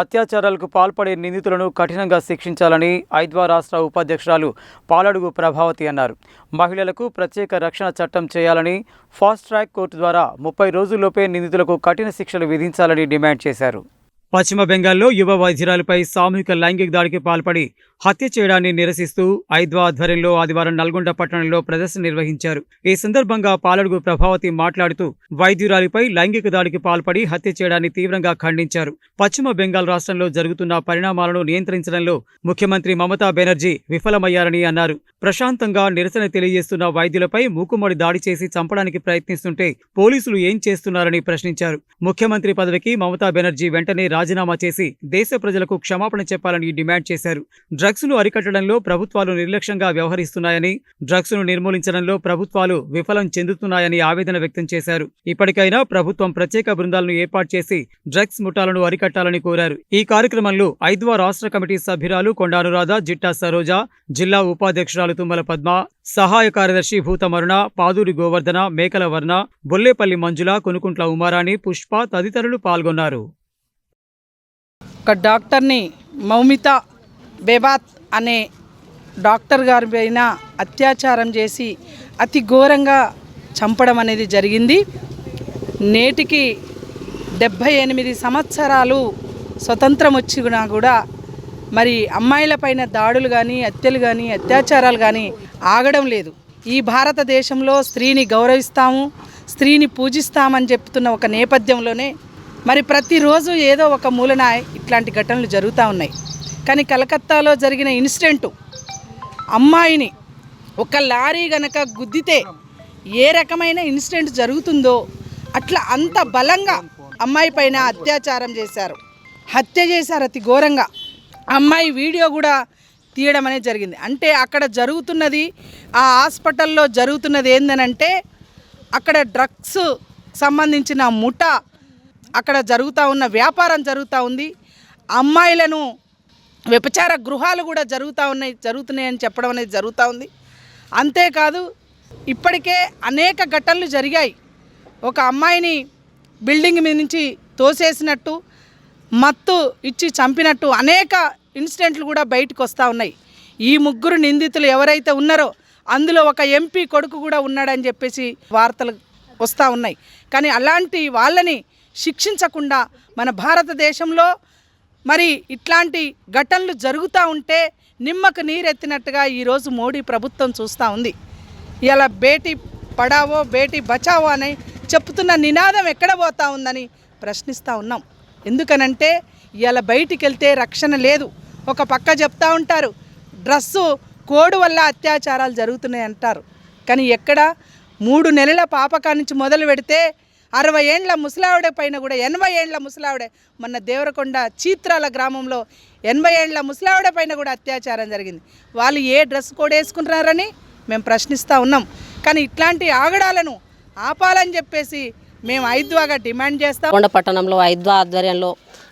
అత్యాచారాలకు పాల్పడే నిందితులను కఠినంగా శిక్షించాలని ఐద్వా రాష్ట్ర ఉపాధ్యక్షురాలు పాలడుగు ప్రభావతి అన్నారు. మహిళలకు ప్రత్యేక రక్షణ చట్టం చేయాలని ఫాస్ట్ ట్రాక్ కోర్టు ద్వారా ముప్పై రోజుల్లోపే నిందితులకు కఠిన శిక్షలు విధించాలని డిమాండ్ చేశారు. పశ్చిమ బెంగాల్లో యువ వైద్యురాలపై సామూహిక లైంగిక దాడికి పాల్పడి హత్య చేయడాన్ని నిరసిస్తూ ఐద్వా ఆధ్వర్యంలో ఆదివారం నల్గొండ పట్టణంలో ప్రదర్శన నిర్వహించారు. ఈ సందర్భంగా పాలడుగు ప్రభావతి మాట్లాడుతూ వైద్యురాలిపై లైంగిక దాడికి పాల్పడి హత్య చేయడాన్ని తీవ్రంగా ఖండించారు. పశ్చిమ బెంగాల్ రాష్ట్రంలో జరుగుతున్న పరిణామాలను నియంత్రించడంలో ముఖ్యమంత్రి మమతా బెనర్జీ విఫలమయ్యారని అన్నారు. ప్రశాంతంగా నిరసన తెలియజేస్తున్న వైద్యులపై మూకుమ్మడి దాడి చేసి చంపడానికి ప్రయత్నిస్తుంటే పోలీసులు ఏం చేస్తున్నారని ప్రశ్నించారు. ముఖ్యమంత్రి పదవికి మమతా బెనర్జీ వెంటనే రాజీనామా చేసి దేశ ప్రజలకు క్షమాపణ చెప్పాలని డిమాండ్ చేశారు. డ్రగ్స్ను అరికట్టడంలో ప్రభుత్వాలు నిర్లక్ష్యంగా వ్యవహరిస్తున్నాయని డ్రగ్స్ను నిర్మూలించడంలో ప్రభుత్వాలు విఫలం చెందుతున్నాయని ఆవేదన వ్యక్తం చేశారు. ఇప్పటికైనా ప్రభుత్వం ప్రత్యేక బృందాలను ఏర్పాటు చేసి డ్రగ్స్ ముఠాలను అరికట్టాలని కోరారు. ఈ కార్యక్రమంలో ఐద్వా రాష్ట్ర కమిటీ సభ్యురాలు కొండ అనురాధ జిట్టా సరోజ జిల్లా ఉపాధ్యక్షురాలు తుమ్మల పద్మ సహాయ కార్యదర్శి భూతమరుణ పాదూరి గోవర్ధన మేకల వర్ణ బొల్లేపల్లి మంజుల కొనుకుంట్ల ఉమారాణి పుష్ప తదితరులు పాల్గొన్నారు. ఒక డాక్టర్ని మౌమిత బేబాత్ అనే డాక్టర్ గారి పైన అత్యాచారం చేసి అతి ఘోరంగా చంపడం అనేది జరిగింది. నేటికి డెబ్భై ఎనిమిది సంవత్సరాలు స్వతంత్రం వచ్చినా కూడా మరి అమ్మాయిలపైన దాడులు కానీ హత్యలు కానీ అత్యాచారాలు కానీ ఆగడం లేదు. ఈ భారతదేశంలో స్త్రీని గౌరవిస్తాము స్త్రీని పూజిస్తామని చెప్తున్న ఒక నేపథ్యంలోనే మరి ప్రతిరోజు ఏదో ఒక మూలన ఇట్లాంటి ఘటనలు జరుగుతూ ఉన్నాయి. కానీ కలకత్తాలో జరిగిన ఇన్సిడెంటు అమ్మాయిని ఒక లారీ గనక గుద్దితే ఏ రకమైన ఇన్సిడెంట్ జరుగుతుందో అట్లా అంత బలంగా అమ్మాయి పైన అత్యాచారం చేశారు. హత్య చేశారు అతి ఘోరంగా. అమ్మాయి వీడియో కూడా తీయడం అనేది జరిగింది. అంటే అక్కడ జరుగుతున్నది ఆ హాస్పిటల్లో జరుగుతున్నది ఏందనంటే అక్కడ డ్రగ్స్ సంబంధించిన ముఠ అక్కడ జరుగుతూ ఉన్న వ్యాపారం జరుగుతూ ఉంది. అమ్మాయిలను వ్యపచార గృహాలు కూడా జరుగుతూ ఉన్నాయి జరుగుతున్నాయని చెప్పడం అనేది జరుగుతూ ఉంది. అంతేకాదు ఇప్పటికే అనేక ఘటనలు జరిగాయి. ఒక అమ్మాయిని బిల్డింగ్ మీద నుంచి తోసేసినట్టు మత్తు ఇచ్చి చంపినట్టు అనేక ఇన్సిడెంట్లు కూడా బయటకు వస్తూ ఉన్నాయి. ఈ ముగ్గురు నిందితులు ఎవరైతే ఉన్నారో అందులో ఒక ఎంపీ కొడుకు కూడా ఉన్నాడని చెప్పేసి వార్తలు వస్తూ ఉన్నాయి. కానీ అలాంటి వాళ్ళని శిక్షించకుండా మన భారతదేశంలో మరి ఇట్లాంటి ఘటనలు జరుగుతూ ఉంటే నిమ్మకు నీరెత్తినట్టుగా ఈరోజు మోడీ ప్రభుత్వం చూస్తూ ఉంది. ఇలా బేటీ పడావో బేటీ బచావో అని చెప్తున్న నినాదం ఎక్కడ పోతా ఉందని ప్రశ్నిస్తూ ఉన్నాం. ఎందుకనంటే ఇలా బయటికి వెళ్తే రక్షణ లేదు. ఒక పక్క చెప్తా ఉంటారు డ్రస్సు కోడు వల్ల అత్యాచారాలు జరుగుతున్నాయి అంటారు కానీ ఎక్కడ మూడు నెలల పాపకా నుంచి మొదలు పెడితే అరవై ఏండ్ల ముసలావిడ పైన కూడా ఎనభై ఏండ్ల ముసలావిడే మొన్న దేవరకొండ చీత్రాల గ్రామంలో ఎనభై ఏండ్ల ముసలావిడ పైన కూడా అత్యాచారం జరిగింది. వాళ్ళు ఏ డ్రెస్ కోడ్ వేసుకుంటున్నారని మేము ప్రశ్నిస్తూ ఉన్నాం. కానీ ఇట్లాంటి ఆగడాలను ఆపాలని చెప్పేసి మేము ఐద్వాగా డిమాండ్ చేస్తాం. కొండ పట్టణంలో ఐద్వా ఆధ్వర్యంలో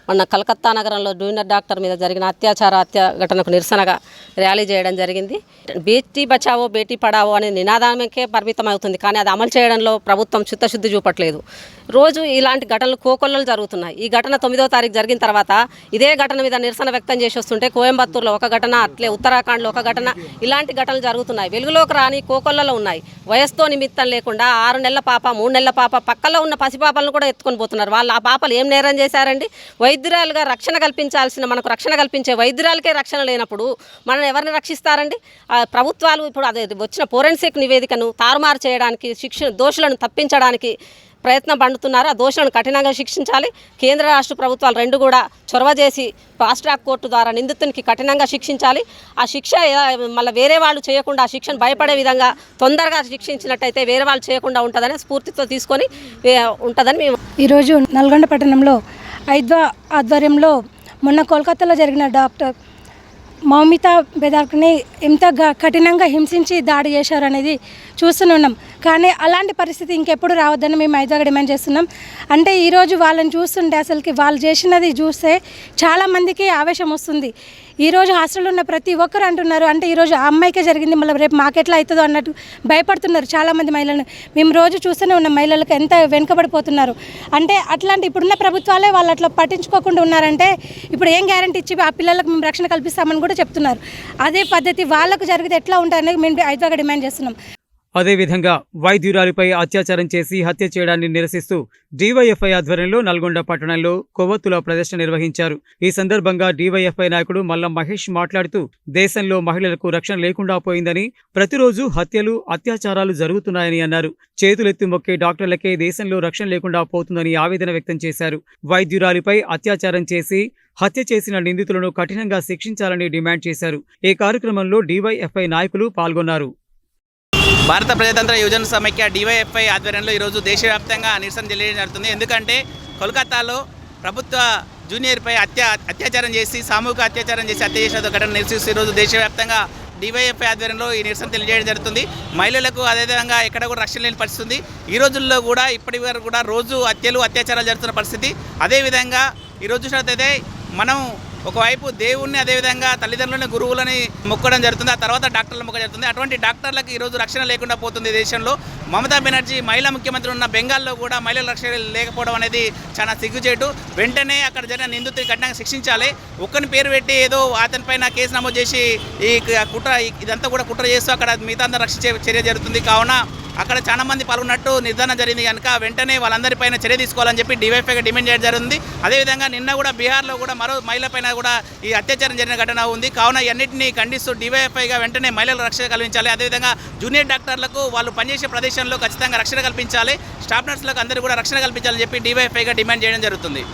మొన్న కలకత్తా నగరంలో జూనియర్ డాక్టర్ మీద జరిగిన అత్యాచార హత్య ఘటనకు నిరసనగా ర్యాలీ చేయడం జరిగింది. బేటీ బచావో బేటీ పడావో అనే నినాదానికే పరిమితం అవుతుంది. కానీ అది అమలు చేయడంలో ప్రభుత్వం చిత్తశుద్ధి చూపట్లేదు. రోజు ఇలాంటి ఘటనలు కోకొల్లలు జరుగుతున్నాయి. ఈ ఘటన తొమ్మిదో తారీఖు జరిగిన తర్వాత ఇదే ఘటన మీద నిరసన వ్యక్తం చేసి వస్తుంటే కోయంబత్తూరులో ఒక ఘటన అట్లే ఉత్తరాఖండ్లో ఒక ఘటన ఇలాంటి ఘటనలు జరుగుతున్నాయి. వెలుగులోకి రాని కోకొల్లలో ఉన్నాయి. వయసుతో నిమిత్తం లేకుండా ఆరు నెలల పాప మూడు నెలల పాప పక్కలో ఉన్న పసిపాపలను కూడా ఎత్తుకొని పోతున్నారు. వాళ్ళు ఆ పాపలు ఏం నేరం చేశారండి? వైద్యురాలుగా రక్షణ కల్పించాల్సిన మనకు రక్షణ కల్పించే వైద్యురాలకే రక్షణ లేనప్పుడు మనం ఎవరిని రక్షిస్తారండి? ఆ ప్రభుత్వాలు ఇప్పుడు అదే వచ్చిన ఫోరెన్సిక్ నివేదికను తారుమారు చేయడానికి శిక్షణ దోషులను తప్పించడానికి ప్రయత్నం పండుతున్నారు. ఆ దోషులను కఠినంగా శిక్షించాలి. కేంద్ర రాష్ట్ర ప్రభుత్వాలు రెండు కూడా చొరవ చేసి ఫాస్ట్ ట్రాక్ కోర్టు ద్వారా నిందితునికి కఠినంగా శిక్షించాలి. ఆ శిక్ష మళ్ళీ వేరే వాళ్ళు చేయకుండా ఆ శిక్షను భయపడే విధంగా తొందరగా శిక్షించినట్టయితే వేరే వాళ్ళు చేయకుండా ఉంటుందని స్ఫూర్తితో తీసుకొని ఉంటుందని మేము ఈరోజు నల్గొండ పట్టణంలో ఐద్వా ఆధ్వర్యంలో మొన్న కోల్కతాలో జరిగిన డాక్టర్ మౌమిత బెదార్క్ని ఎంత కఠినంగా హింసించి దాడి చేశారనేది చూస్తున్నాం కానీ అలాంటి పరిస్థితి ఇంకెప్పుడు రావద్దని మేము ఐదుగా డిమాండ్ చేస్తున్నాం. అంటే ఈరోజు వాళ్ళని చూస్తుంటే అసలుకి వాళ్ళు చేసినది చూస్తే చాలామందికి ఆవేశం వస్తుంది. ఈరోజు హాస్టల్లో ఉన్న ప్రతి ఒక్కరు అంటున్నారు. అంటే ఈరోజు ఆ అమ్మాయికే జరిగింది. మళ్ళీ రేపు మాకెట్లా అవుతుందో అన్నట్టు భయపడుతున్నారు చాలామంది మహిళలు. మేము రోజు చూస్తూనే ఉన్న మహిళలకు ఎంత వెనుకబడిపోతున్నారు. అంటే అట్లాంటి ఇప్పుడున్న ప్రభుత్వాలే వాళ్ళు అట్లా పట్టించుకోకుండా ఉన్నారంటే ఇప్పుడు ఏం గ్యారంటీ ఇచ్చి ఆ పిల్లలకు మేము రక్షణ కల్పిస్తామని కూడా చెప్తున్నారు. అదే పద్ధతి వాళ్ళకు జరిగితే ఎట్లా ఉంటారనేది మేము ఐదుగా డిమాండ్ చేస్తున్నాం. అదేవిధంగా వైద్యురాలిపై అత్యాచారం చేసి హత్య చేయడాన్ని నిరసిస్తూ డీవైఎఫ్ఐ ఆధ్వర్యంలో నల్గొండ పట్టణంలో కొవ్వొత్తుల ప్రదర్శన నిర్వహించారు. ఈ సందర్భంగా డీవైఎఫ్ఐ నాయకుడు మల్లం మహేష్ మాట్లాడుతూ దేశంలో మహిళలకు రక్షణ లేకుండా పోయిందని ప్రతిరోజు హత్యలు అత్యాచారాలు జరుగుతున్నాయని అన్నారు. చేతులెత్తి మొక్కే డాక్టర్లకే దేశంలో రక్షణ లేకుండా పోతుందని ఆవేదన వ్యక్తం చేశారు. వైద్యురాలిపై అత్యాచారం చేసి హత్య చేసిన నిందితులను కఠినంగా శిక్షించాలని డిమాండ్ చేశారు. ఈ కార్యక్రమంలో డీవైఎఫ్ఐ నాయకులు పాల్గొన్నారు. భారత ప్రజాతంత్ర యువజన సమైక్య డివైఎఫ్ఐ ఆధ్వర్యంలో ఈరోజు దేశవ్యాప్తంగా నిరసన తెలియజేయడం జరుగుతుంది. ఎందుకంటే కోల్కతాలో ప్రభుత్వ జూనియర్పై అత్య అత్యాచారం చేసి సామూహిక అత్యాచారం చేసి హత్య చేసిన ఘటన నిరసిస్తూ ఈరోజు దేశవ్యాప్తంగా డివైఎఫ్ఐ ఆధ్వర్యంలో ఈ నిరసన తెలియజేయడం జరుగుతుంది. మహిళలకు అదేవిధంగా ఎక్కడ కూడా రక్షణ లేని పరిస్థితి ఉంది. ఈ రోజుల్లో కూడా ఇప్పటి వరకు కూడా రోజు హత్యలు అత్యాచారాలు జరుగుతున్న పరిస్థితి. అదేవిధంగా ఈరోజు చూసినట్లయితే మనం ఒకవైపు దేవుణ్ణి అదేవిధంగా తల్లిదండ్రులని గురువులని మొక్కడం జరుగుతుంది. ఆ తర్వాత డాక్టర్లు మొక్క జరుగుతుంది. అటువంటి డాక్టర్లకు ఈరోజు రక్షణ లేకుండా పోతుంది దేశంలో. మమతా బెనర్జీ మహిళా ముఖ్యమంత్రి ఉన్న బెంగాల్లో కూడా మహిళల రక్షణ లేకపోవడం అనేది చాలా సిగ్గుచేటు. వెంటనే అక్కడ జరిగిన నిందితుడి కఠినంగా శిక్షించాలి. ఒక్కని పేరు పెట్టి ఏదో అతనిపైన కేసు నమోదు చేసి ఈ కుట్ర ఇదంతా కూడా కుట్ర చేస్తూ అక్కడ మిగతా అందరూ రక్షించే చర్య జరుగుతుంది. కావున అక్కడ చాలా మంది పాల్గొన్నట్టు నిర్ధారణ జరిగింది కనుక వెంటనే వాళ్ళందరిపైన చర్య తీసుకోవాలని చెప్పి డివైఫైగా డిమాండ్ చేయడం జరిగింది. అదేవిధంగా నిన్న కూడా బీహార్లో కూడా మరో మహిళపైన కూడా ఈ అత్యాచారం జరిగిన ఘటన ఉంది. కావున ఇవన్నింటినీ ఖండిస్తూ డివైఎఫ్ఐగా వెంటనే మహిళలకు రక్షణ కల్పించాలి. అదేవిధంగా జూనియర్ డాక్టర్లకు వాళ్ళు పనిచేసే ప్రదేశంలో ఖచ్చితంగా రక్షణ కల్పించాలి. స్టాఫ్ నర్సులకు అందరూ కూడా రక్షణ కల్పించాలని చెప్పి డివైఎఫ్ఐగా డిమాండ్ చేయడం జరుగుతుంది.